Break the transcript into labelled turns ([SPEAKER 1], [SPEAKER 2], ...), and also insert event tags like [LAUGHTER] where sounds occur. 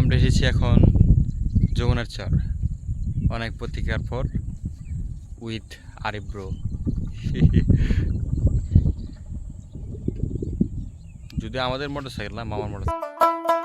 [SPEAKER 1] আমরা এসেছি এখন যমুনার চর। অনেক প্রতিকার পর উইথ আরিফ [LAUGHS] যদি আমাদের মোটর সাইকেল না, মামার মোটরসাইকেল।